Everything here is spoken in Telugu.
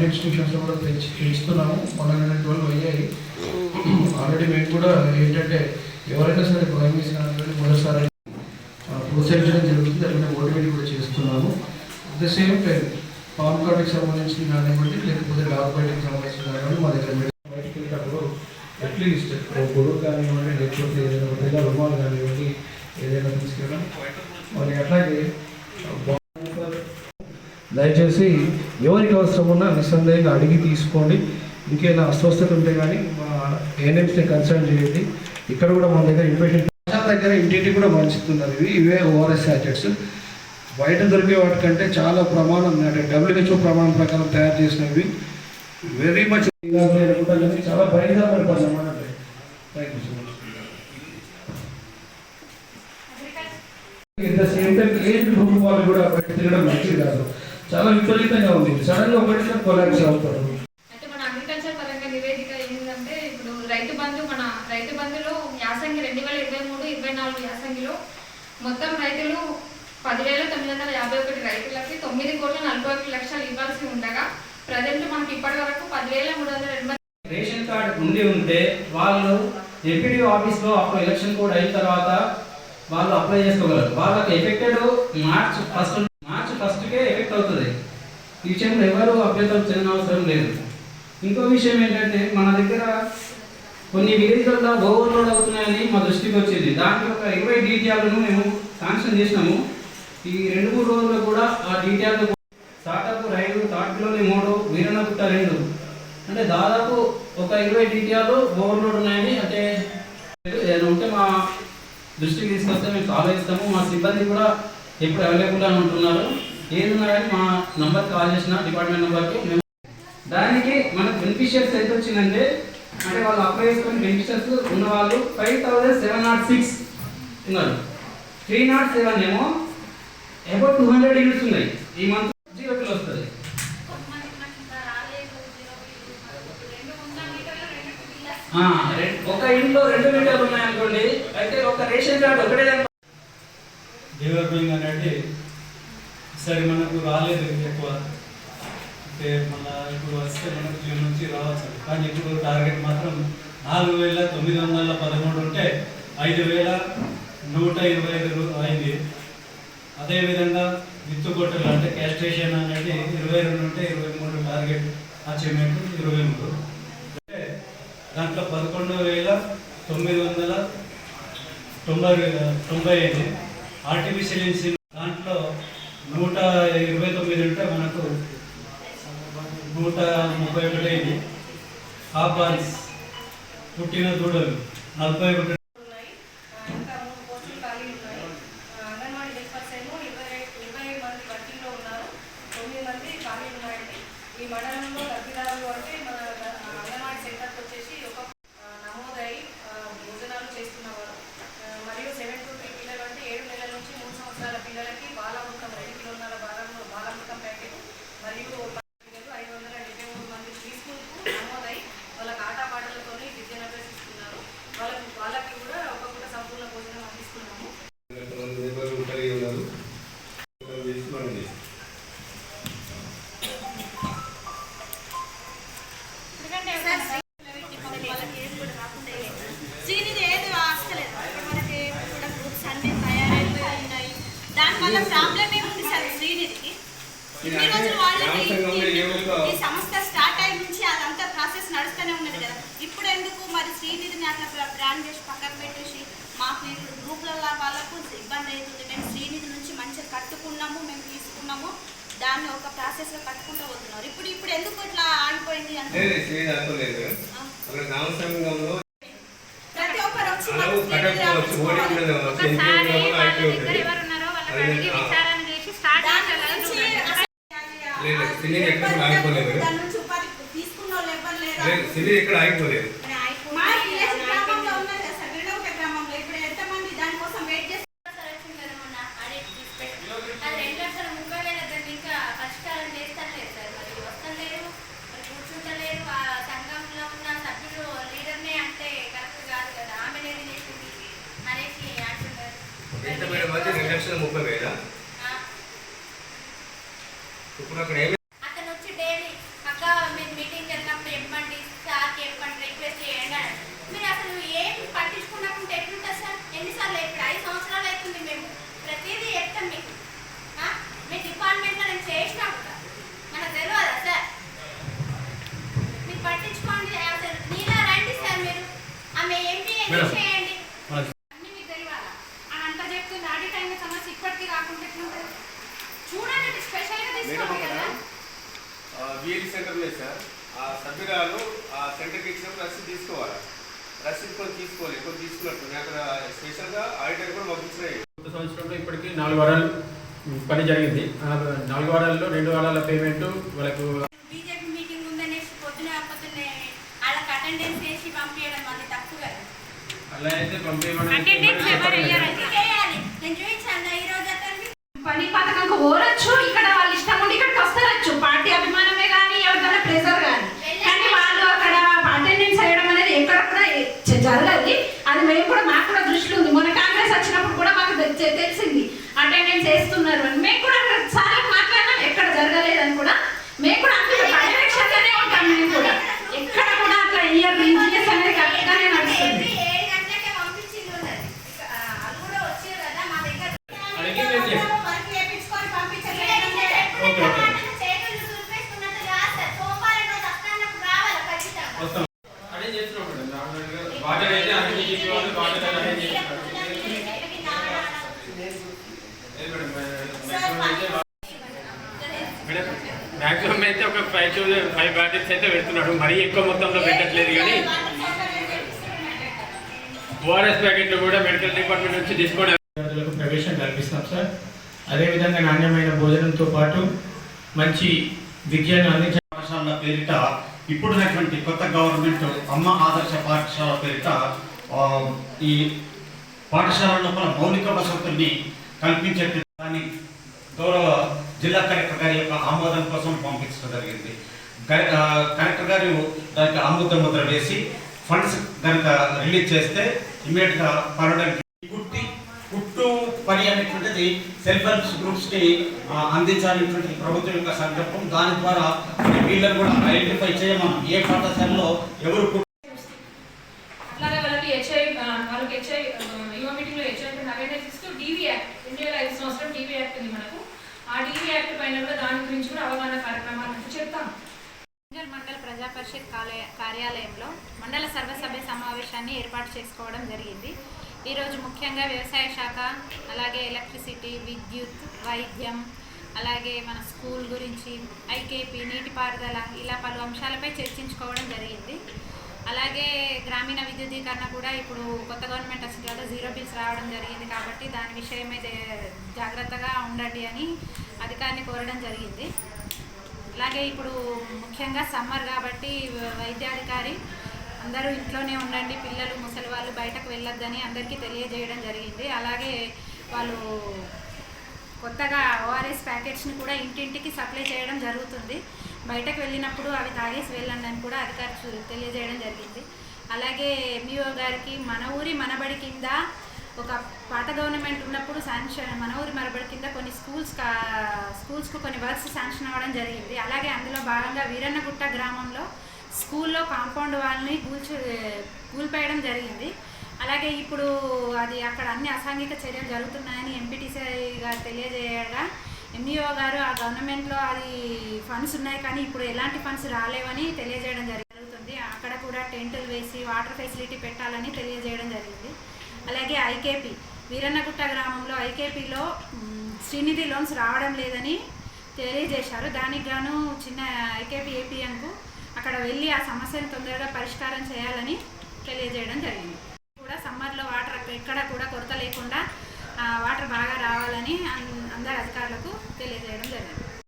అదర్ ఇన్స్టిట్యూషన్స్లో కూడా పెంచి పెంచుతున్నాము మొన్న ట్వెల్వ్ అయ్యాయి. ఆల్రెడీ మేము కూడా ఏంటంటే ఎవరైనా సరే ప్రైమరీస్ కానివ్వండి మొదటిసారి ప్రోత్సహించడం జరుగుతుంది. అలాగే మోటివేట్ కూడా చేస్తున్నాము. At the same time PAN కార్డుకి సంబంధించిన కానివ్వండి లేకపోతే డాగ్ బయటకి సంబంధించిన కానివ్వండి మా దగ్గర మెడి- బయటికి అట్లీస్ట్ గొడుగు కానివ్వండి లేకపోతే ఏదైనా రుమాలు కానివ్వండి ఏదైనా తీసుకెళ్ళడం. మరి అట్లాగే దయచేసి ఎవరికి అవసరం ఉన్నా నిస్సందేహంగా అడిగి తీసుకోండి. ఇంకేమైనా అస్వస్థత ఉంటే కానీ మా ఏఎన్ఎంస్ని కన్సల్ట్ చేయండి. ఇక్కడ కూడా మన దగ్గర ఇన్ఫెక్షన్ దగ్గర ఇంటింటి కూడా మంచుతున్నారు ఇవి ఇవే ఓఆర్ఎస్ సాచెట్స్ బయట దొరికే వాటికంటే చాలా ప్రమాణం అంటే డబ్ల్యూహెచ్ఓ ప్రమాణం ప్రకారం తయారు చేసినవి. వెరీ మచ్ చాలా భయంకరమైన పరిణామాలు థ్యాంక్ యూ సో మచ్ ఇంత సేమ్ టైం ఏజ్ గ్రూప్ వాళ్ళు కూడా బయట తిరగడం మంచిది కాదు. చాలా విపరీతంగా ఉంది. సడన్గా ఒకటి కొలాబ్స్ అవుతారు. మన అగ్రికల్చర్ పరంగా నివేదిక ఏంటంటే ఇప్పుడు రైతు బంధు మన రైతు బంధులో యాసంగి రెండు వేల ఇరవై మూడు ఇరవై నాలుగు యాసంగిలో మొత్తం రైతులు పదివేల తొమ్మిది వందల యాభై ఒకటి రైతులకి తొమ్మిది కోట్ల నలభై ఒకటి లక్షలు ఇవ్వాల్సి ఉండగా ప్రజెంట్ మనకి ఇప్పటి వరకు పదివేల మూడు వందల ఎనభై రేషన్ కార్డు ఉండి ఉంటే వాళ్ళు ఎంపీడీ ఆఫీస్లో అప్పుడు ఎలక్షన్ కోడ్ అయిన తర్వాత వాళ్ళు అప్లై చేసుకోగలరు. వాళ్ళకి ఎఫెక్టెడ్ మార్చ్ ఫస్ట్ ఫస్ట్కే ఎఫెక్ట్ అవుతుంది. ఈ విషయంలో ఎవరు అభ్యంతరం చెందిన అవసరం లేదు. ఇంకో విషయం ఏంటంటే మన దగ్గర కొన్ని విలేజ్లలో ఓవర్లోడ్ అవుతున్నాయని మా దృష్టికి వచ్చింది. దానికి ఒక ఇరవై డీటెయిల్ను మేము శాంక్షన్ చేసినాము. ఈ రెండు మూడు రోజుల్లో కూడా ఆ డీటీఆర్లు స్టార్టప్ రైలు తాటిలోని మూడు వీరనగుట్ట రెండు. అంటే దాదాపు ఒక ఇరవై డీటెయిల్ ఓవర్లోడ్ ఉన్నాయని అంటే ఏదైనా ఉంటే మా దృష్టికి తీసుకొస్తే మేము ఆలోచిస్తాము మా సిబ్బంది కూడా ఎప్పుడు అవైలబుల్గా ఉంటున్నారు. ఏది కానీ మా నంబర్ కాల్ చేసిన డిపార్ట్మెంట్ నెంబర్కి మేము దానికి మనకు బెనిఫిషియర్స్ ఎంత వచ్చిందంటే అంటే వాళ్ళు అప్లై చేసుకుని బెనిఫిషియర్స్ ఉన్న వాళ్ళు five thousand seven nought six ఉన్నారు. త్రీ నాట్ సెవెన్ ఏమో అబౌట్ టూ హండ్రెడ్ యూనిట్స్ ఉన్నాయి. ఈ మంత్ జీరో బిల్ వస్తుంది. ఒక ఇంట్లో రెండు మీటర్లు ఉన్నాయనుకోండి అయితే ఒక రేషన్ కార్డు ఒకటే డెవలపింగ్ అనేది సరే మనకు రాలేదు ఎక్కువ. అంటే మళ్ళా ఇప్పుడు వస్తే మనకు జూన్ నుంచి రావచ్చు. కానీ ఇప్పుడు టార్గెట్ మాత్రం నాలుగు వేల తొమ్మిది వందల పదమూడు ఉంటే ఐదు వేల నూట ఇరవై ఐదు అయింది. అదేవిధంగా విత్తుగొట్టలు అంటే క్యాస్టేషన్ అనేది ఇరవై రెండు ఉంటే ఇరవై మూడు టార్గెట్ అచీవ్మెంట్ ఇరవై మూడు. అంటే దాంట్లో పదకొండు వేల తొమ్మిది వందల తొంభై తొంభై ఐదు. ఆర్టిఫిషియల్ ఇన్సిన్ దాంట్లో నూట ఇరవై తొమ్మిది ఉంటే మనకు నూట ముప్పై ఒకటి అయింది పుట్టిన దూడలు. నలభై ఒకటి. ఉన్నాయి. ఇరవై ఇరవై మంది ఉన్నారు. మంది ఖాళీ ఈ మండలంలో లబ్ధిదారులు అంటే మన అంగన్వాడీ సెంటర్కి వచ్చేసి బ్రాండ్ చేసి పక్కన పెట్టేసి మాకు ఇప్పుడు గ్రూప్లలో వాళ్ళకు ఇబ్బంది అవుతుంది. మేము శ్రీనిధి నుంచి మంచిగా కట్టుకున్నాము మేము తీసుకున్నాము. దాన్ని ఒక ప్రాసెస్గా కట్టుకుంటూ పోతున్నారు ఇప్పుడు ఇప్పుడు ఎందుకు ఇట్లా ఆగిపోయింది ప్రతి ఒక్కరు వచ్చి మనకు కట్టకపోవచ్చు ఓడి కూడా కావచ్చు ఇంటి ఎంత మేడం రెండు లక్షల ముప్పై వేల? ఇప్పుడు అక్కడ ఏమి అక్కడ వచ్చి డైలీ అక్క మీరు మీటింగ్ చేసినప్పుడు చెప్పండి సార్ చెప్పండి రిక్వెస్ట్ చేయండి మీరు అసలు ఏం పట్టించుకున్నప్పుడు ఎట్లుంటుంది సార్? ఎన్నిసార్లు ఇప్పుడు ఐదు సంవత్సరాలు అవుతుంది మేము. ప్రతిదీ చెప్తాం మీకు. మీ డిపార్ట్మెంట్లో నేను చేసినా కూడా. మనకు తెలియదు సార్? మీరు పట్టించుకోండి అసలు నీలా రండి సార్ మీరు. ఆమె ఎంపీ ఉంది సార్. ఆ సభ్యురాలు ఆ సెంటర్కి ఇచ్చినప్పుడు రసీదు తీసుకోవాలి. రసీదు కొన్ని తీసుకోవాలి కొన్ని తీసుకున్నట్టు. నేను అక్కడ స్పెషల్గా ఆడిటర్ కూడా పంపించినాయి కొత్త సంవత్సరంలో ఇప్పటికీ నాలుగు వారాలు పని జరిగింది. ఆ నాలుగు వారాల్లో రెండు వారాల పేమెంట్ వాళ్ళకు బీజేపీ మీటింగ్ ఉందనేసి పొద్దున పొద్దున్నే వాళ్ళకి అటెండెన్స్ వేసి పంపించడం అది తప్పు కదా. అలా అయితే పంపించమని అటెండెన్స్ ఎవరు వేయాలంటే వేయాలి నేను చూపించాను ఈ రోజు అతన్ని పని పథకంకు ఓరొచ్చు ఇక్కడ వాళ్ళ ఇష్టం ఉండి ఇక్కడికి వస్తారచ్చు పార్టీ అభిమానమే కానీ ఎవరిదైనా ప్రెజర్ కానీ కానీ వాళ్ళు అక్కడ అటెండెన్స్ వేయడం అనేది ఎక్కడ కూడా జ- జరగదు అది మేము కూడా మాకు కూడా దృష్టిలో ఉంది మొన్న కాంగ్రెస్ వచ్చినప్పుడు కూడా మాకు తె- తె- తెలిసింది అటెండెన్స్ వేస్తున్నారు అని మేము కూడా అక్కడ చాలా మాట్లాడినాం ఎక్కడ జరగలేదని కూడా మేము కూడా అక్కడ పర్యవేక్షణలోనే ఉంటాం మేము కూడా ఎక్కడ కూడా అట్లా ఇయర్ ఇంజనీర్స్ అనేది కరెక్ట్గానే నడుస్తుంది ఏడు గంటలకే పంపించింది ఉన్నది ఇక, ఆ, అది కూడా వచ్చారు కదా మా దగ్గర అడిగి మేము చేస్తాం. వర్క్ చేయించుకొని పంపించలేదు ఓకే, ఓకే. చేతులు చూపిస్తున్నట్టు కాదు సార్ సోమవారం రోజు వస్తానప్పుడు రావాలి ఖచ్చితంగా వస్తాం అదే చేస్తున్నాం మేడం నార్మల్గా వాటర్ అయితే అన్ని తీసుకోవాలి వాటర్ అయితే అరేంజ్ చేస్తున్నారు లేదు మేడం మ్యాక్సిమం అయితే మేడం మ్యాక్సిమం అయితే ఒక ఫైవ్ థౌసండ్ ఫైవ్ బ్యాటరీస్ అయితే పెడుతున్నాడు మరీ ఎక్కువ మొత్తంలో పెట్టట్లేదు కానీ ఓఆర్ఎస్ ప్యాకెట్లు కూడా మెడికల్ డిపార్ట్మెంట్ నుంచి తీసుకోవడం విద్యార్థులకు ప్రవేశం కల్పిస్తాం సార్. అదేవిధంగా నాణ్యమైన భోజనంతో పాటు మంచి విద్యను అందించే పాఠశాల పేరిట ఇప్పుడున్నటువంటి కొత్త గవర్నమెంట్ అమ్మ ఆదర్శ పాఠశాల పేరిట ఈ పాఠశాల లోపల మౌలిక వసతుల్ని కల్పించే దాన్ని గౌరవ జిల్లా కలెక్టర్ గారి యొక్క ఆమోదం కోసం పంపించడం జరిగింది. కలెక్టర్ గారు దానికి ఆమోద ముద్ర వేసి ఫండ్స్ కనుక రిలీజ్ చేస్తే ఇమీడియట్గా పడడానికి కుట్టి కుట్టు పని అనేటువంటిది సెల్ఫ్ హెల్ప్ గ్రూప్స్కి అందించాలనేటువంటి ప్రభుత్వం యొక్క సంకల్పం. దాని ద్వారా వీళ్ళని కూడా ఐడెంటిఫై చేయమని ఏ పాఠశాలలో ఎవరు అట్లాగే వాళ్ళకి హెచ్ఐ వాళ్ళకి హెచ్ఐ యువ మీటింగ్లో హెచ్ఐ అవేర్నెస్ ఇస్తూ డీవీ యాక్ట్ ఇండియాలో ఐదు సంవత్సరం డీవీ యాక్ట్ ఉంది మనకు. ఆ డీవీ యాక్ట్ పైన కూడా దాని గురించి కూడా అవగాహన కార్యక్రమాలు అంటే చెప్తాం ప్రజాపరిషత్ పరిషత్ కార్యాలయంలో మండల సర్వసభ్య సమావేశాన్ని ఏర్పాటు చేసుకోవడం జరిగింది. ఈరోజు ముఖ్యంగా వ్యవసాయ శాఖ అలాగే ఎలక్ట్రిసిటీ విద్యుత్ వైద్యం అలాగే మన స్కూల్ గురించి ఐకేపీ నీటిపారుదల ఇలా పలు అంశాలపై చర్చించుకోవడం జరిగింది. అలాగే గ్రామీణ విద్యుదీకరణ కూడా ఇప్పుడు కొత్త గవర్నమెంట్ వచ్చిన తర్వాత జీరో బిల్స్ రావడం జరిగింది కాబట్టి దాని విషయమై జాగ్రత్తగా ఉండండి అని అధికారిని కోరడం జరిగింది. అలాగే ఇప్పుడు ముఖ్యంగా సమ్మర్ కాబట్టి వైద్యాధికారి అందరూ ఇంట్లోనే ఉండండి పిల్లలు ముసలి వాళ్ళు బయటకు వెళ్ళొద్దని అందరికీ తెలియజేయడం జరిగింది. అలాగే వాళ్ళు కొత్తగా ఓఆర్ఎస్ ప్యాకెట్స్ని కూడా ఇంటింటికి సప్లై చేయడం జరుగుతుంది. బయటకు వెళ్ళినప్పుడు అవి తాగేసి వెళ్ళండి అని కూడా అధికారులు తెలియజేయడం జరిగింది. అలాగే ఎంఈఓ గారికి మన ఊరి మనబడి కింద ఒక పాత గవర్నమెంట్ ఉన్నప్పుడు శాంక్షన్ మన ఊరి మరబడి కింద కొన్ని స్కూల్స్ స్కూల్స్కు కొన్ని వర్క్స్ శాంక్షన్ అవ్వడం జరిగింది. అలాగే అందులో భాగంగా వీరన్నగుట్ట గ్రామంలో స్కూల్లో కాంపౌండ్ వాళ్ళని కూల్చి కూల్పేయడం జరిగింది. అలాగే ఇప్పుడు అది అక్కడ అన్ని అసాంఘిక చర్యలు జరుగుతున్నాయని ఎంపీటీసీ గారు తెలియజేయగా ఎంఈఓ గారు ఆ గవర్నమెంట్లో అది ఫండ్స్ ఉన్నాయి కానీ ఇప్పుడు ఎలాంటి ఫండ్స్ రాలేవని తెలియజేయడం జరుగుతుంది. అక్కడ కూడా టెంటులు వేసి వాటర్ ఫెసిలిటీ పెట్టాలని తెలియజేయడం జరిగింది. అలాగే ఐకేపీ వీరన్నగుట్ట గ్రామంలో ఐకేపీలో శ్రీనిధి లోన్స్ రావడం లేదని తెలియజేశారు. దానికి గాను చిన్న ఐకేపీ ఏపీఎంకు అక్కడ వెళ్ళి ఆ సమస్యను తొందరగా పరిష్కారం చేయాలని తెలియజేయడం జరిగింది. కూడా సమ్మర్లో వాటర్ ఎక్కడ కూడా కొరత లేకుండా వాటర్ బాగా రావాలని అందరి అధికారులకు తెలియజేయడం జరిగింది.